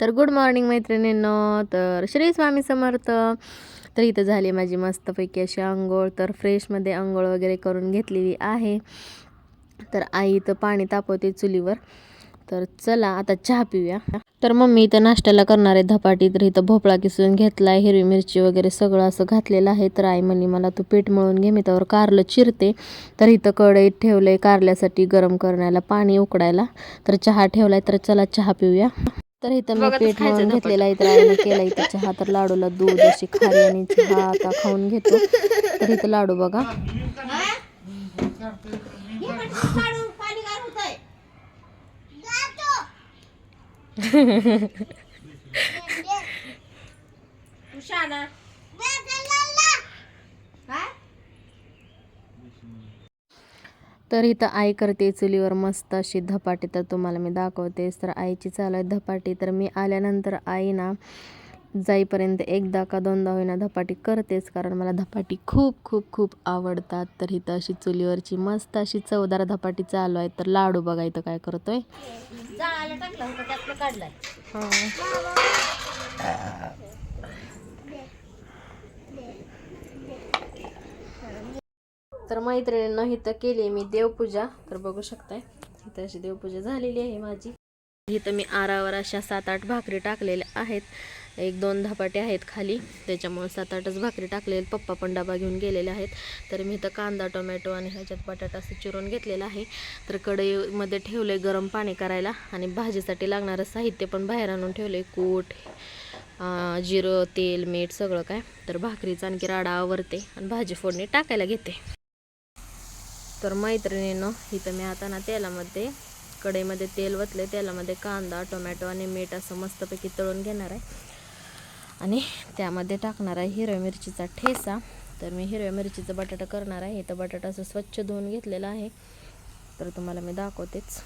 तर good morning मैत्रिणींनो. तर श्री स्वामी समर्थ. तर इथं झाली माझी मस्तपैकी अशी आंघोळ. तर फ्रेशमध्ये आंघोळ वगैरे करून घेतलेली आहे. तर आई इथं पाणी तापवते चुलीवर. तर चला आता चहा पिऊया. तर मम्मी इथं नाश्त्याला करणार आहे धपाटी. तर इथं भोपळा किसून घेतला आहे हिरवी मिरची वगैरे सगळं असं घातलेलं आहे. तर आई म्हणी मला तू पीठ मळून घे मी त्यावर कारलं चिरते. तर इथं कढईत ठेवलं आहे कारल्यासाठी गरम करण्याला पाणी उकडायला. तर चहा ठेवलाय तर चला चहा पिऊया. तर इथं मी पीठ मळून घेतलेलं आहे तर आईने केला इथं चहा तर लाडूला दूध अशी खारी आणि चहा आता खाऊन घेतो. तर इथं लाडू बघा. तर इथं आई करते चुलीवर मस्त अशी धपाटी तर तुम्हाला मी दाखवतेस तर आईची चालू आहे धपाटी. तर मी आल्यानंतर आई ना जाईपर्यंत एकदा का दोनदा होईना धपाटी करतेच कारण मला धपाटी खूप खूप खूप आवडतात. तर इथं अशी चुलीवरची मस्त अशी चवदार धपाटी चालू आहे तर लाडू बघा इथं काय करतोय. जाळायला टाकला होता त्यातलं काढलाय तर मैत्रिणींना इथं केली मी देवपूजा. तर बघू शकताय इथं अशी देवपूजा झालेली आहे माझी. इथं मी आरावर अशा सात आठ भाकरी टाकलेल्या आहेत. एक दोन धपाटे आहेत खाली. त्याच्यामुळे सात आठच भाकरी टाकलेले. पप्पा पण डबा घेऊन गेलेले आहेत. तर मी इथं कांदा टोमॅटो आणि ह्याच्यात बटाटा असं चिरून घेतलेलं आहे. तर कढईमध्ये ठेवले गरम पाणी करायला आणि भाजीसाठी लागणारं साहित्य पण बाहेर आणून ठेवले कूट जिरं तेल मीठ सगळं काय. तर भाकरीचा आणखी राडा आवरते आणि भाजी फोडणी टाकायला घेते. तर मैत्रिणीनं इथं मी आता ना तेलामध्ये कढईमध्ये तेल वतले तेलामध्ये कांदा टोमॅटो आणि मीठ असं मस्तपैकी तळून घेणार आहे. आणि त्यामध्ये टाकणार आहे हिरव्या मिरचीचा ठेसा तर मी हिरव्या मिरचीचा बटाटा करणार आहे. इथं बटाटा असं स्वच्छ धुवून घेतलेला आहे. तर तुम्हाला मी दाखवतेच.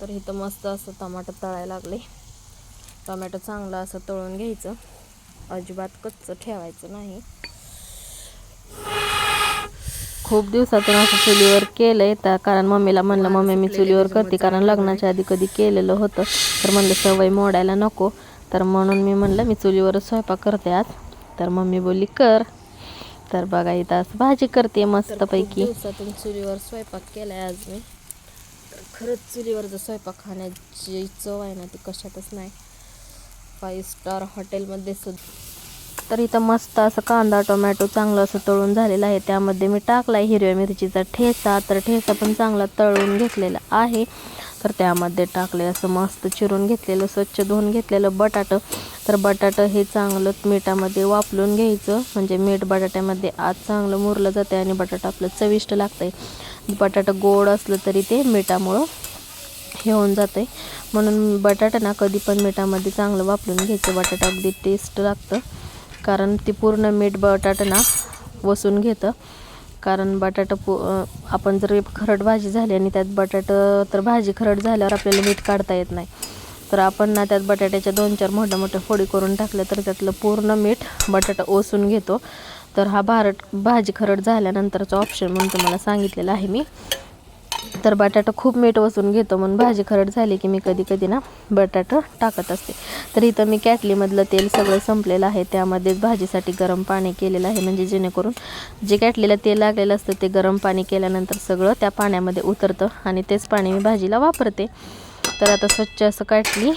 तर इथं मस्त असं टमाटर तळायला लागले. टोमॅटो चांगलं असं तळून घ्यायचं. अजिबात कच्चं ठेवायचं नाही. खूप दिवसातून असं चुलीवर केलंय तर कारण मम्मीला म्हणलं मम्मी मी चुलीवर करते कारण लग्नाच्या आधी कधी केलेलं होतं. तर म्हणलं सवय मोडायला नको. तर म्हणून मी म्हणलं मी चुलीवरच स्वयंपाक करते आज. तर मम्मी बोलली कर. तर बघा इथं असं भाजी करते मस्तपैकी. दिवसातून चुलीवर स्वयंपाक केलाय आज मी. तर खरंच चुलीवरचा स्वयंपाक खाण्याची चव आहे ना ती कशातच नाही. फाईव्ह स्टार हॉटेलमध्ये सुद्धा तर इथं मस्त असं कांदा टोमॅटो चांगलं असं तळून झालेलं आहे. त्यामध्ये मी टाकला आहे हिरव्या मिरचीचा ठेसा तर ठेसा पण चांगला तळून घेतलेला आहे. तर त्यामध्ये टाकले असं मस्त चिरून घेतलेलं स्वच्छ धुवून घेतलेलं बटाटं. तर बटाटं हे चांगलं मिठामध्ये वापरून घ्यायचं. म्हणजे मीठ बटाट्यामध्ये आज चांगलं मुरलं जाते आणि बटाटा आपलं चविष्ट लागतं आहे बटाटा गोड असलं तरी ते मिठामुळं हे होऊन जाते म्हणून बटाटा ना कधी पण मिठामध्ये चांगलं वापरून घ्यायचं. बटाटा अगदी टेस्ट लागतं. कारण ती पूर्ण मीठ बटाटा ना वसून घेतं. कारण बटाटा पो आपण जर खरड भाजी झाली आणि त्यात बटाटा तर भाजी खरड झाल्यावर आपल्याला मीठ काढता येत नाही. तर आपण ना त्यात बटाट्याच्या दोन चार मोठ्या मोठ्या फोडी करून टाकल्या तर त्यातलं पूर्ण मीठ बटाटा ओसून घेतो. तर हा भारट भाजी खरड झाल्यानंतरचा ऑप्शन म्हणून तुम्हाला सांगितलेला आहे मी. तर बटाटा खूप मीठ वसून घेतो म्हणून भाजी खरड झाली की मी कधी कधी ना बटाटा टाकत असते. तर इथं मी कॅटलीमधलं तेल सगळं संपलेलं आहे. त्यामध्येच भाजीसाठी गरम पाणी केलेलं आहे. म्हणजे जेणेकरून जे कॅटलीला तेल लागलेलं असतं ते गरम पाणी केल्यानंतर सगळं त्या पाण्यामध्ये उतरतं आणि तेच पाणी मी भाजीला वापरते. तर आता स्वच्छ असं कॅटली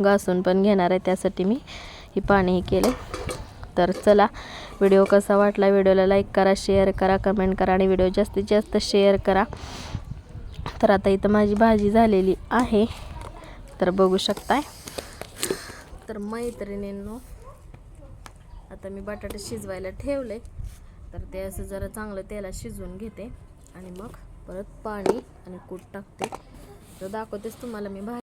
घासून पण घेणार आहे. त्यासाठी मी हे पाणीही केले केलं तर चला व्हिडिओ कसा वाटला? व्हिडिओला लाईक करा शेअर करा कमेंट करा आणि व्हिडिओ जास्तीत जास्त शेअर करा. तर आता इथं माझी भाजी झालेली आहे. तर बघू शकताय. तर मैत्रिणींनो आता मी बटाटे शिजवायला ठेवले. तर ते असं जरा चांगलं तेला शिजवून घेते आणि मग परत पाणी आणि कूट टाकते. तर दाखवतेच तुम्हाला मी भाजी.